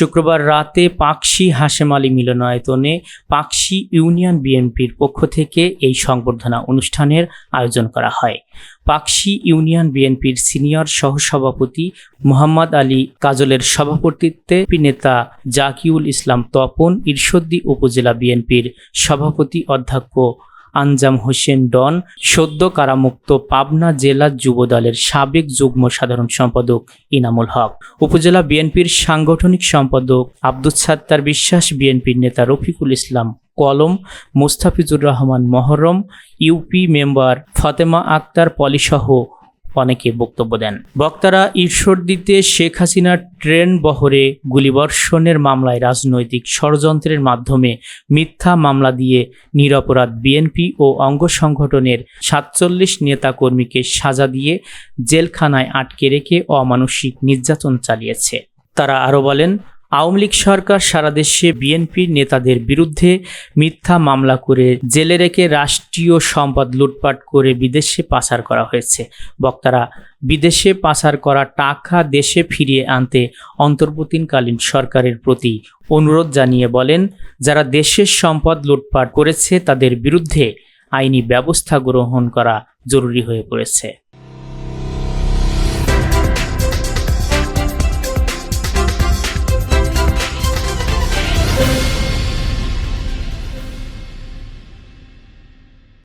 শুক্রবার রাতে পাকশি হাশেম আলী মিলনায়তনে পাকশি ইউনিয়ন বিএনপির পক্ষ থেকে এই সংবর্ধনা অনুষ্ঠানের আয়োজন করা হয়। পাকশি ইউনিয়ন বিএনপির সিনিয়র সহসভাপতি মোহাম্মদ আলী কাজলের সভাপতিত্বে নেতা জাকিউল ইসলাম তপন ঈর্ষদ্দি উপজেলা বিএনপির সভাপতি অধ্যক্ষ আনজাম হোসেন ডন, সদ্য কারামুক্ত পাবনা জেলা যুবদলের সাবেক যুগ্ম সাধারণ সম্পাদক ইনামুল হক। উপজেলা বিএনপির সাংগঠনিক সম্পাদক আব্দুল সাত্তার বিশ্বাস, বিএনপির নেতা রফিকুল ইসলাম কলম, মোস্তাফিজুর রহমান মহরম, ইউপি মেম্বার ফাতেমা আক্তার পলিসহ অনেকে বক্তব্য দেন। বক্তারা ঈশ্বরদীতে শেখ হাসিনার ট্রেন বহরে গুলিবর্ষণের মামলায় রাজনৈতিক ষড়যন্ত্রের মাধ্যমে মিথ্যা মামলা দিয়ে নিরপরাধ বিএনপি ও অঙ্গ সংগঠনের সাতচল্লিশ নেতাকর্মীকে সাজা দিয়ে জেলখানায় আটকে রেখে অমানসিক নির্যাতন চালিয়েছে। তারা আরও বলেন আওয়ামী লীগ সরকার সারা দেশে বিএনপির নেতাদের বিরুদ্ধে মিথ্যা মামলা করে জেলে রেখে রাষ্ট্রীয় সম্পদ লুটপাট করে বিদেশে পাচার করা হয়েছে। বক্তারা, বিদেশে পাচার করা টাকা দেশে ফিরিয়ে আনতে অন্তর্বর্তীকালীন সরকারের প্রতি অনুরোধ জানিয়ে বলেন, যারা দেশের সম্পদ লুটপাট করেছে তাদের বিরুদ্ধে আইনি ব্যবস্থা গ্রহণ করা জরুরি হয়ে পড়েছে।